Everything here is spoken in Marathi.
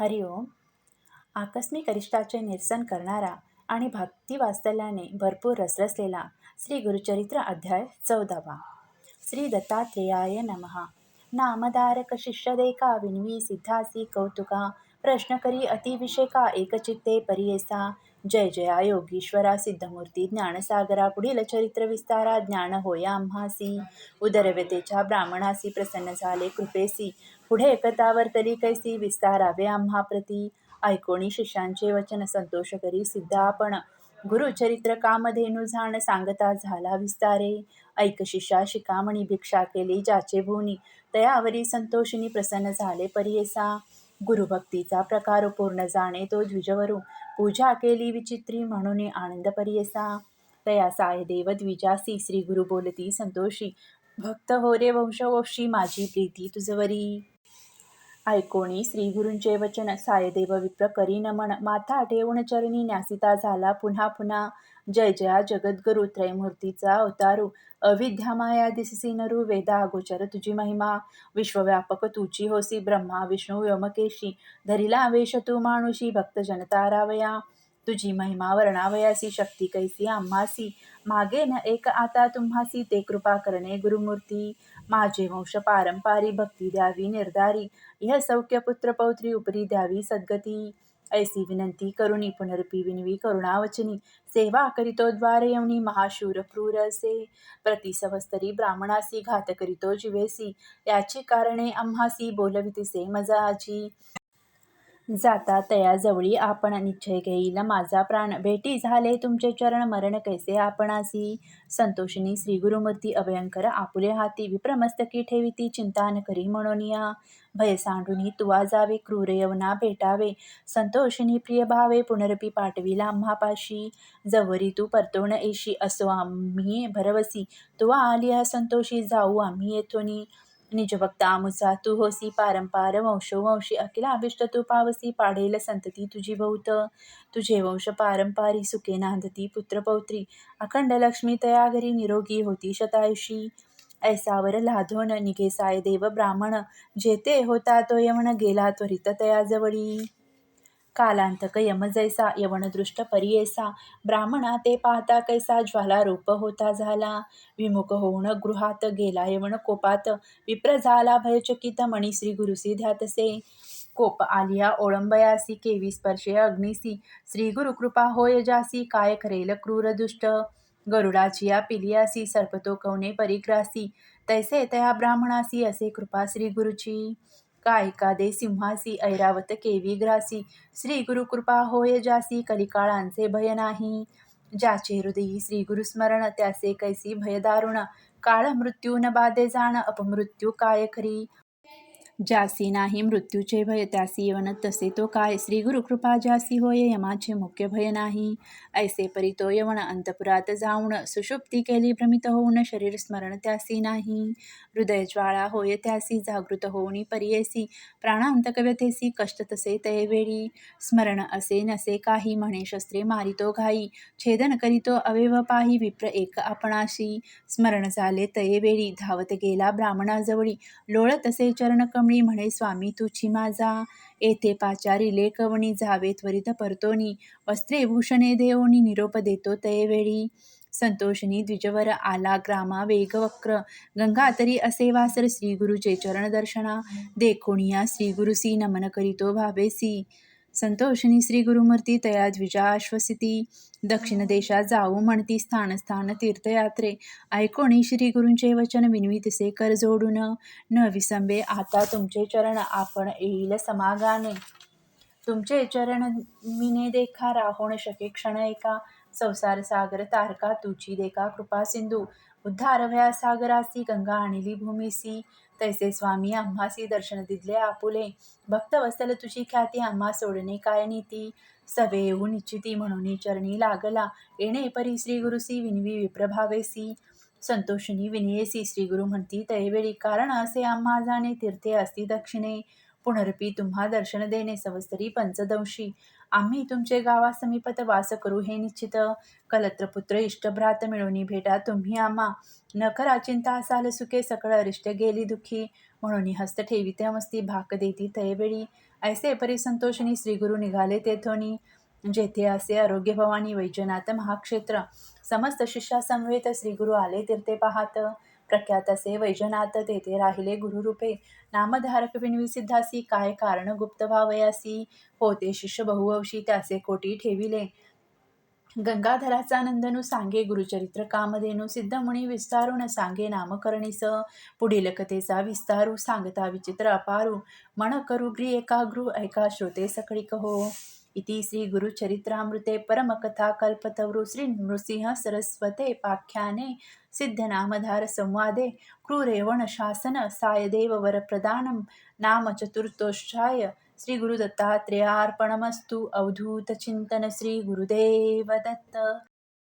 हरिओम आकस्मिक अरिष्टाचे निरसन करणारा आणि भक्तीवास्तल्याने भरपूर रसरसलेला श्री गुरुचरित्र अध्याय चौदावा. श्री दत्तात्रेयाय नमः. नामधारक शिष्यदेका विनवी सिद्धासी कौतुका प्रश्न करी अतिविषेका एकचित्ते परियेसा जय जया योगीश्वरा सिद्धमूर्ती ज्ञानसागरा पुढील चरित्र विस्तारा ज्ञान होया आम्हासी. उदरव्यतेच्या ब्राह्मणासी प्रसन्न झाले कृपेसी. पुढे एकतावर तरी कैसी विस्तारावे आम्हा प्रती. ऐकोणी शिष्यांचे वचन संतोष करी सिद्ध आपण. गुरुचरित्र कामधेनु झाण सांगता झाला विस्तारे. ऐक शिष्या शिकामणी भिक्षा केली ज्याचे भूनी. तयावरी संतोषिनी प्रसन्न झाले परियेसा. गुरुभक्तीचा प्रकार पूर्ण जाणे तो द्विजवरू. पूजा केली विचित्री म्हणून आनंद परियसा. तया सायदेव देवद्विजासी श्री गुरु बोलती संतोषी. भक्त हो रे वंशवंशी माझी प्रीती तुझवरी. ऐकोणी श्री गुरुंचे वचन सायदेव विप्र करी नमन माथा ठेवून चरणी न्यासिता झाला पुन्हा पुन्हा. जय जया जगद्गुरु त्रयमूर्तीचा अवतारू. अविद्या माया दिससी नरू वेदा अगोचर तुझी महिमा. विश्वव्यापक तुची होसी ब्रह्मा विष्णू व्योमकेशी. धरिला वेश तू मानुषी भक्त जनता रावया. तुझी महिमा वर्णावयासी शक्ती कैसी आम्हासी. मागे न एक आता तुम्हासी ते कृपा करणे गुरुमूर्ती. माझे वंश पारंपारी भक्ती द्यावी निर्धारी. इह सौख्य पुत्र पौत्री उपरी द्यावी सद्गती. ऐसी विनंती करुणी पुनरपी विनवी करुणावचनी। सेवा करितो द्वारे यवनी महाशूर क्रूर असे प्रतिसवस्तरी ब्राह्मणासी घात करितो जिवेसी। याची कारणे आम्हासी बोलवितिसे मजाची जाता तया जवळी आपण निश्चय घेईल. माझा प्राण भेटी झाले. तुमचे चरण मरण कैसे आपणासी संतोषिनी श्री गुरुमूर्ती अभयंकर आपुले हाती विप्रमस्तकी ठेविती. चिंता करी म्हणून या. भय सांडुनी तुवा जावे. क्रूर यवना भेटावे. संतोषिनी प्रिय भावे पुनरपी पाठविला आम्हापाशी जवरी तू परतोण येशी असो आम्ही भरवसी. तुवा आली हा संतोषी जाऊ आम्ही येथोनी. निजभक्त आमुचा तू होसी पारंपार वंशोवंशी अखिला अभिष्ट तू पावसी पाडेल संतती तुझी बहुत तुझे वंश पारंपारी सुखे नांदती पुत्रपौत्री अखंड लक्ष्मी तया घरी निरोगी होती शतायुषी। ऐसावर लाधोन निघे साय देव ब्राह्मण। जेते होता तो यमन गेला त्वरित तया जवळी। कालांतक यम जैसा यवनदृष्ट परियेसा ब्राह्मणा ते पाहता कैसा ज्वाला रूप होता झाला. विमुख होऊन गृहात गेला यवन कोपात विप्र झाला भयचकित मणी श्री गुरुसी ध्यातसे कोप आलिया ओळंबयासी केवी स्पर्शे अग्निसी. श्री गुरु कृपा होय जासी काय करेल क्रूर दुष्ट. गरुडाची या पिलियासी सर्पतो कवने परिग्रासी. तैसे तया ब्राह्मणासी असे कृपा श्री गुरुची. कायकादे सिंहासी ऐरावत केवी ग्रासी श्री गुरु कृपा होय जासी कलिकाळांचे भय नाही. ज्याचे हृदयी श्री गुरुस्मरण त्याचे कैसी भयदारुण काळ मृत्यू न बाधे जाण अपमृत्यू काय खरी? ज्यासी नाही मृत्यूचे भय त्यासी यवन तसे तो काय? श्री गुरु कृपा ज्यासी होय यमाचे मुख्य भय नाही. ऐसे परी तो यवन अंतपुरात जाऊन सुषुप्ती केली भ्रमित होऊन शरीर स्मरण त्यासी नाही. हृदय ज्वाळा होय त्यासी जागृत होऊनी परियेसी प्राणांतक व्यथेसी कष्ट तसे तयवेळी स्मरण असे नसे काही म्हणे शस्त्रे मारितो घाई. छेदन करीतो अवेव पाही विप्र एक आपणाशी. स्मरण झाले तयेवेळी धावत गेला ब्राह्मणाजवळी. लोळ तसे चरण मी म्हणे स्वामी तुची माझा येथे पाचारी लेखवणी जावे त्वरित परतोनी वस्त्रे भूषणे देवोनी निरोप देतो तये वेळी संतोषिनी द्विजवर आला ग्रामा वेगवक्र गंगातरी असे वासर श्रीगुरुचे चरण दर्शना देखोनिया श्री गुरुसी नमन करीतो भावेसी. संतोषिनी श्री गुरुमूर्ती तया द्विजा आश्वसिती दक्षिण देशात जाऊ म्हणती स्थान स्थान तीर्थयात्रे. ऐकोणी श्री गुरूंचे वचन विनवितसे कर जोडून. न विसंबे आता तुमचे चरण आपण येईल समागाने. तुमचे चरण मिने देखा राहोण शके क्षण एका. संसार सागर तारका तुची देखा कृपा सिंधू. उद्धार भया सागरासी गंगा आणली भूमीसी. तैसे स्वामी आम्हासी दर्शन दिले आपुले. भक्त वसल तुझी ख्याती आम्हा सोडणे काय नीती? सवे येऊ निश्चिती म्हणून चरणी लागला. येणे परी श्री गुरुसी विनवी विप्रभावेसी संतोषिनी विनयेसी श्री गुरु म्हणती तयवेळी कारण असे आम्हा जाणे तीर्थे असती दक्षिणे. पुनरपी तुम्हा दर्शन देणे सवस्तरी पंचदंशी. आम्ही तुमचे गावा समीपत वास करू हे निश्चित. कलत्रपुत्र इष्टभ्रात मिळवणी भेटा तुम्ही आम्हा. न करा चिंता असाल सुखे सकळ अरिष्ट गेली दुःखी. म्हणून हस्त ठेविते मस्ती भाक देती तयवेळी ऐसे परिसंतोषणी श्रीगुरु निघाले तेथोनी जेथे असे आरोग्य भवानी वैजनाथ महाक्षेत्र. समस्त शिष्यासमवेत श्रीगुरु आले तीर्थे पाहात. प्रख्यात असे वैजनाथ तेथे राहिले गुरुरूपे. नामधारक विनवी सिद्धासी काय कारण गुप्त भावयासी? होते शिष्य बहुवंशी त्याचे कोटी ठेविले. गंगाधराचा नंदनू सांगे गुरुचरित्र कामधेनू सिद्धमुनी विस्तारून सांगे नामकरणीस. पुढील कथेचा विस्तारू सांगता विचित्र अपारू. मन करू ग्री एकाग्रू ऐका श्रोते सकळी कहो इति श्री गुरुचरित्रामृते परमकथा श्री नृसिंह सरस्वते पाख्याने सिद्धनामधार संवादे क्रूरेवण शासन सायदेव वरप्रदानं नाम चतुर्थोष्ठाय श्री गुरुदत्तात्रेयार्पणमस्तु श्रीगुरुदेवदत्त।